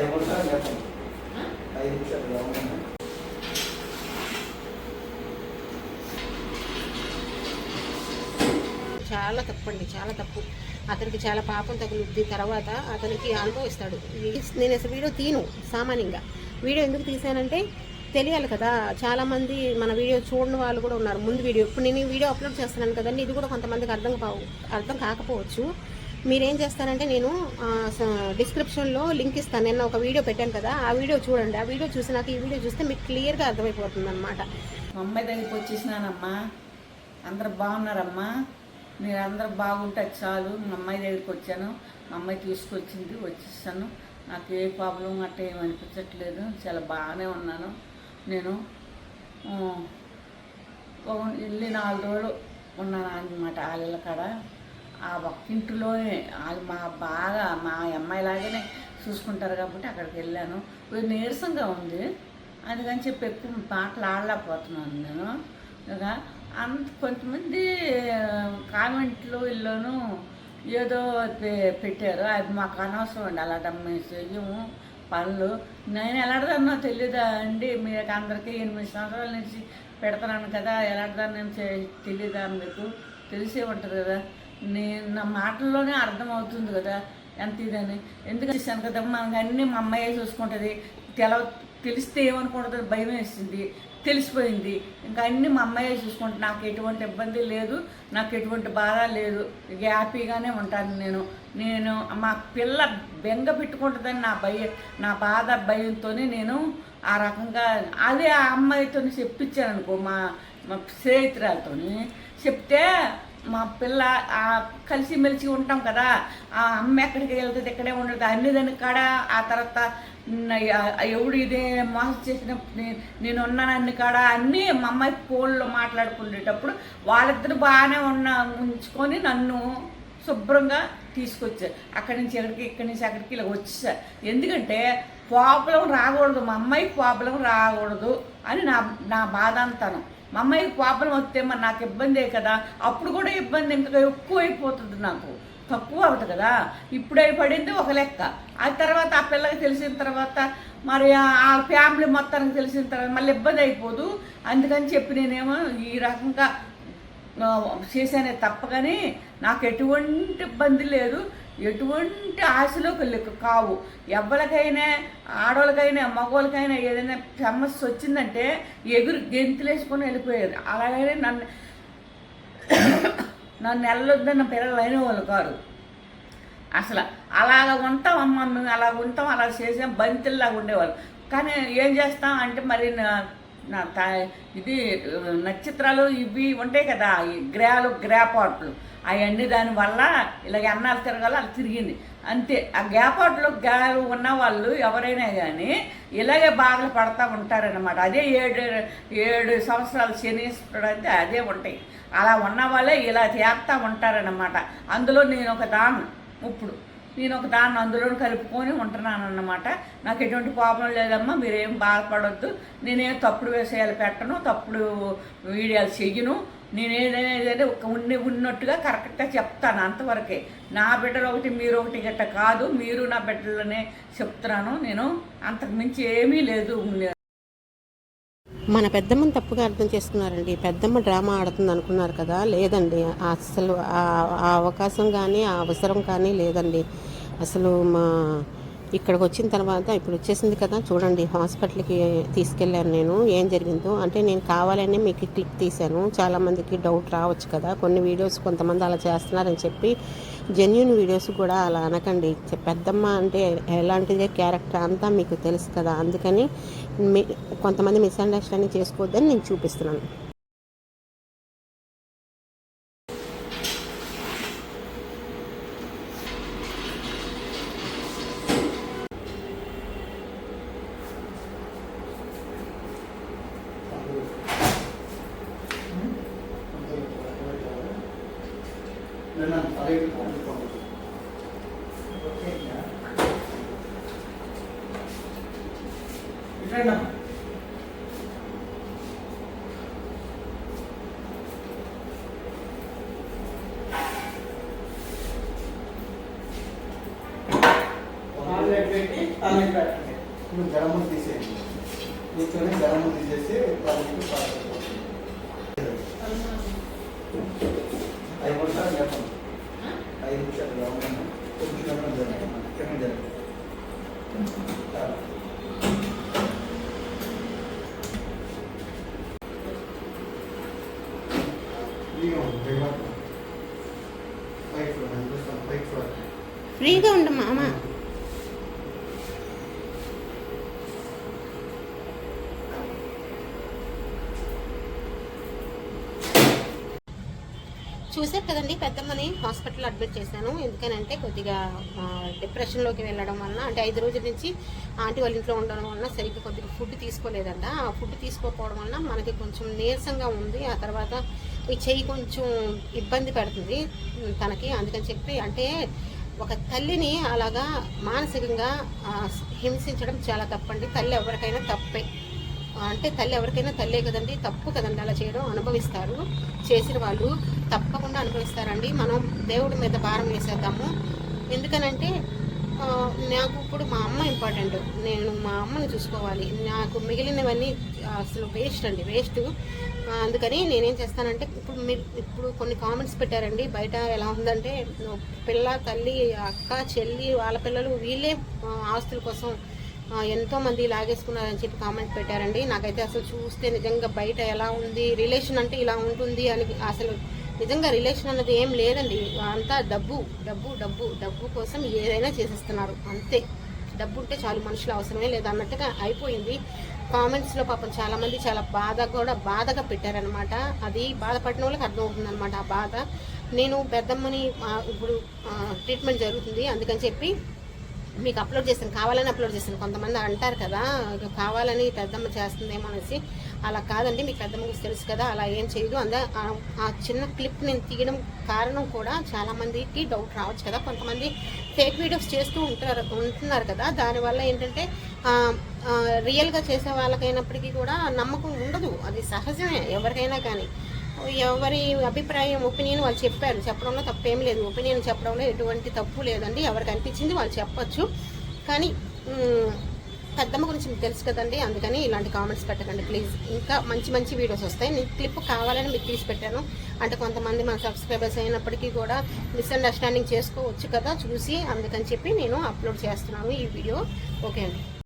ఐదు నిమిషాలు చెప్పండి ఐదు నిమిషాలు చాలా తప్పండి చాలా తప్పు. అతనికి చాలా పాపం తగులుద్ది. తర్వాత అతనికి అనుభవిస్తాడు నేను అసలు వీడియో తీను సామాన్యంగా. వీడియో ఎందుకు తీసానంటే తెలియాలి కదా. చాలామంది మన వీడియో చూడని వాళ్ళు కూడా ఉన్నారు. ముందు వీడియో ఇప్పుడు నేను వీడియో అప్లోడ్ చేస్తున్నాను కదండి. ఇది కూడా కొంతమందికి అర్థం కావు అర్థం కాకపోవచ్చు. మీరేం చేస్తారంటే నేను డిస్క్రిప్షన్లో లింక్ ఇస్తాను. నిన్న ఒక వీడియో పెట్టాను కదా ఆ వీడియో చూడండి. ఆ వీడియో చూసి నాకు ఈ వీడియో చూస్తే మీకు క్లియర్గా అర్థమైపోతుంది అనమాట అమ్మాయి దగ్గరికి వచ్చేసినానమ్మా. అందరు బాగున్నారమ్మా. మీరు అందరు బాగుంటే చాలు. మా అమ్మాయి దగ్గరికి వచ్చాను. మా అమ్మాయి తీసుకొచ్చింది వచ్చేసాను నాకు ఏ ప్రాబ్లం అట్ట ఏం అనిపించట్లేదు. చాలా బాగానే ఉన్నాను. నేను వెళ్ళి నాలుగు రోజులు ఉన్నాను అనమాట వాళ్ళ కాడ. ఆ ఒక్కింటిలోనే వాళ్ళు మా బాగా మా అమ్మాయి లాగానే చూసుకుంటారు కాబట్టి అక్కడికి వెళ్ళాను. నీరసంగా ఉంది. అందుకని చెప్పి ఎక్కువ పాటలు ఆడలేకపోతున్నాను నేను. ఇక అంత కొంతమంది కామెంట్లు ఇల్లోనూ ఏదో పెట్టారు. అది మాకు అనవసరం అండి. అలా మేము చెయ్యము పనులు. నేను ఎలాంటిదన్నో తెలియదా అండి? మీకు అందరికీ ఎనిమిది సంవత్సరాల నుంచి పెడతాను కదా ఎలాడదాన్ని నేను తెలియదా మీకు? తెలిసే ఉంటుంది కదా? నేను నా మాటల్లోనే అర్థమవుతుంది కదా ఎంత ఇదని. ఎందుకు చేశాను కదా మనకు అన్నీ మా అమ్మాయి చూసుకుంటుంది. తెల తెలిస్తే ఏమనుకుంటుంది భయం వేసింది తెలిసిపోయింది. ఇంకా అన్నీ మా అమ్మాయి చూసుకుంటుంది. నాకు ఎటువంటి ఇబ్బంది లేదు నాకు ఎటువంటి బాధ లేదు. హ్యాపీగానే ఉంటాను నేను. నేను మా పిల్ల బెంగ పెట్టుకుంటుందని నా భయం నా బాధ భయంతోనే నేను ఆ రకంగా అదే ఆ అమ్మాయితో చెప్పించాను అనుకో మా మా స్నేహితురాలతోని. చెప్తే మా పిల్ల కలిసిమెలిసి ఉంటాం కదా ఆ అమ్మ ఎక్కడికి వెళ్తుంది ఇక్కడే ఉండదు. అన్ని దాని కాడ ఆ తర్వాత ఎవడు ఇదే మోసం చేసిన నేను ఉన్నానన్ని కాడ అన్నీ మా అమ్మాయి ఫోన్లో మాట్లాడుకునేటప్పుడు వాళ్ళిద్దరు బాగానే ఉన్న ఉంచుకొని నన్ను శుభ్రంగా తీసుకొచ్చారు. అక్కడి నుంచి ఎక్కడికి ఇక్కడి నుంచి అక్కడికి ఇలా వచ్చేసారు. ఎందుకంటే ప్రాబ్లం రాకూడదు. మా అమ్మాయికి ప్రాబ్లం రాకూడదు. అని నా నా బాధ అంతాను మా అమ్మాయికి ప్రాబ్లం వస్తే మరి నాకు ఇబ్బందే కదా? అప్పుడు కూడా ఇబ్బంది ఇంకా ఎక్కువ అయిపోతుంది నాకు. తక్కువ అవుతుంది కదా? ఇప్పుడే పడింది ఒక లెక్క. ఆ తర్వాత ఆ పిల్లకి తెలిసిన తర్వాత మరి ఆ ఫ్యామిలీ మొత్తానికి తెలిసిన తర్వాత మళ్ళీ ఇబ్బంది అయిపోదు. అందుకని చెప్పి నేనేమో ఈ రకంగా చేశానే తప్ప కానీ నాకు ఎటువంటి ఇబ్బంది లేదు. ఎటువంటి ఆశలు లెక్క కావు. ఎవరికైనా ఆడవాళ్ళకైనా మగవాళ్ళకైనా ఏదైనా సమస్య వచ్చిందంటే ఎగురు గెంతులేసుకొని వెళ్ళిపోయారు అలాగనే నన్ను నన్ను వెళ్ళొద్దన్న పిల్లలు అయిన వాళ్ళు కాదు అసలు అలాగ ఉంటాం అమ్మ మేము అలా ఉంటాం అలా చేసాం బంతిల్లాగా ఉండేవాళ్ళు. కానీ ఏం చేస్తాం అంటే మరి నా- తా ఇది నక్షత్రాలు ఇవి ఉంటాయి కదా ఈ గ్రహాలు గ్రాపాట్లు అవన్నీ దానివల్ల ఇలాగ అన్నాలు తిరగాలి అలా తిరిగింది. అంతే. ఆ గ్యాపాట్లో గాలు ఉన్న వాళ్ళు ఎవరైనా కానీ ఇలాగే బాధలు పడతా ఉంటారనమాట అదే ఏడు ఏడు సంవత్సరాలు శనీశ్వరుడు అంటే అదే ఉంటాయి. అలా ఉన్న వాళ్ళే ఇలా చేస్తూ ఉంటారనమాట అందులో నేను ఒక దాన్ని ఇప్పుడు నేను ఒక దాన్ని అందులో కలుపుకొని ఉంటున్నాను అన్నమాట నాకు ఎటువంటి ప్రాబ్లం లేదమ్మా మీరేం బాధపడొద్దు. నేనేం తప్పుడు విషయాలు పెట్టను తప్పుడు వీడియోలు చెయ్యను. నేనేదైనా ఒక ఉండి ఉన్నట్టుగా కరెక్ట్గా చెప్తాను అంతవరకే. నా బిడ్డలు ఒకటి మీరు ఒకటి గట్ట కాదు. మీరు నా బిడ్డలనే చెప్తున్నాను నేను. అంతకు మించి ఏమీ లేదు. మన పెద్దమ్మని తప్పుగా అర్థం చేసుకున్నారండి పెద్దమ్మ డ్రామా ఆడుతుంది అనుకున్నారు కదా లేదండి. అసలు ఆ అవకాశం కానీ ఆ అవసరం కానీ లేదండి. అసలు మా ఇక్కడికి వచ్చిన తర్వాత ఇప్పుడు వచ్చేసింది కదా చూడండి హాస్పిటల్కి తీసుకెళ్ళాను నేను ఏం జరిగిందో. అంటే నేను కావాలనే మీకు క్లిప్ తీశాను. చాలామందికి డౌట్ రావచ్చు కదా కొన్ని వీడియోస్ కొంతమంది అలా చేస్తున్నారని చెప్పి జెన్యున్ వీడియోస్ కూడా అలా అనకండి. పెద్దమ్మ అంటే ఎలాంటిదే క్యారెక్టర్ అంతా మీకు తెలుసు కదా అందుకని మీ కొంతమంది మిస్అండర్స్టాండింగ్ చేసుకోవద్దని నేను చూపిస్తున్నాను. నిన్న పదిహేడు పండుకోండి ఇట్లా వాళ్ళు ప్లేట్ పెట్టి తాలింపు పెట్టండి ఇప్పుడు గరము తీసేయండి కూర్చొని గరము తీసేసి తాలింపు ఫ్రీగా ఉంది దిగబట్టు. పైకి చూడండి చూస్తాను పైకి చూడండి ఫ్రీగా ఉండు మామ చూసే కదండి పెద్దమ్మని హాస్పిటల్ అడ్మిట్ చేశాను. ఎందుకనంటే కొద్దిగా డిప్రెషన్లోకి వెళ్ళడం వలన అంటే ఐదు రోజుల నుంచి ఆంటీ వాళ్ళ ఇంట్లో ఉండడం వలన సరిగ్గా కొద్దిగా ఫుడ్ తీసుకోలేదంట. ఆ ఫుడ్ తీసుకోకపోవడం వలన మనకి కొంచెం నీరసంగా ఉంది. ఆ తర్వాత ఈ చెయ్యి కొంచెం ఇబ్బంది పెడుతుంది తనకి. అందుకని చెప్పి అంటే ఒక తల్లిని అలాగా మానసికంగా హింసించడం చాలా తప్పండి. తల్లి ఎవరికైనా తప్పే. అంటే తల్లి ఎవరికైనా తల్లే కదండి తప్పు కదండి అలా చేయడం అనుభవిస్తారు. చేసిన వాళ్ళు తప్పకుండా అనుభవిస్తారండి. మనం దేవుడి మీద భారం వేసేద్దాము. ఎందుకనంటే నాకు ఇప్పుడు మా అమ్మ ఇంపార్టెంట్ నేను మా అమ్మని చూసుకోవాలి. నాకు మిగిలినవన్నీ అసలు వేస్ట్ అండి వేస్ట్ అందుకని నేనేం చేస్తానంటే ఇప్పుడు మీరు ఇప్పుడు కొన్ని కామెంట్స్ పెట్టారండి. బయట ఎలా ఉందంటే పిల్ల తల్లి అక్క చెల్లి వాళ్ళ పిల్లలు వీళ్ళే ఆస్తుల కోసం ఎంతోమంది ఎంతో మంది లాగేసుకున్నారని చెప్పి కామెంట్ పెట్టారండి. నాకైతే అసలు చూస్తే నిజంగా బయట ఎలా ఉంది రిలేషన్ అంటే ఇలా ఉంటుంది అని అసలు నిజంగా రిలేషన్ అన్నది ఏం లేదండి. అంతా డబ్బు డబ్బు డబ్బు డబ్బు కోసం ఏదైనా చేసేస్తున్నారు. అంతే. డబ్బు ఉంటే చాలు మనుషులు అవసరమే లేదు అన్నట్టుగా అయిపోయింది. కామెంట్స్లో పాపం చాలామంది చాలా బాధ కూడా బాధగా పెట్టారనమాట అది బాధపడిన వాళ్ళకి అర్థమవుతుంది అనమాట ఆ బాధ. నేను పెద్దమ్మని ఇప్పుడు ట్రీట్మెంట్ జరుగుతుంది. అందుకని చెప్పి మీకు అప్లోడ్ చేస్తాను కావాలని అప్లోడ్ చేస్తాను. కొంతమంది అంటారు కదా కావాలని పెద్దమ్మ చేస్తుందేమో అనేసి అలా కాదండి మీకు పెద్దమ్మ గురించి తెలుసు కదా అలా ఏం చేయదు. అంద ఆ- చిన్న క్లిప్ నేను తీయడం కారణం కూడా చాలామందికి డౌట్ రావచ్చు కదా. కొంతమంది ఫేక్ వీడియోస్ చేస్తూ ఉంటారు ఉంటున్నారు కదా. దానివల్ల ఏంటంటే రియల్గా చేసే వాళ్ళకైనప్పటికీ కూడా నమ్మకం ఉండదు. అది సహజమే ఎవరికైనా కానీ. ఎవరి అభిప్రాయం ఒపీనియన్ వాళ్ళు చెప్పారు. చెప్పడంలో తప్పేం లేదు. ఒపీనియన్ చెప్పడంలో ఎటువంటి తప్పు లేదండి. ఎవరికి అనిపించింది వాళ్ళు చెప్పచ్చు. కానీ పెద్దమ్మ గురించి మీకు తెలుసు కదండి. అందుకని ఇలాంటి కామెంట్స్ పెట్టకండి ప్లీజ్ ఇంకా మంచి మంచి వీడియోస్ వస్తాయి. నేను క్లిప్ కావాలని మీకు తీసి పెట్టాను. అంటే కొంతమంది మన సబ్స్క్రైబర్స్ అయినప్పటికీ కూడా మిస్అండర్స్టాండింగ్ చేసుకోవచ్చు కదా చూసి అందుకని చెప్పి నేను అప్లోడ్ చేస్తున్నాను ఈ వీడియో ఓకే అండి.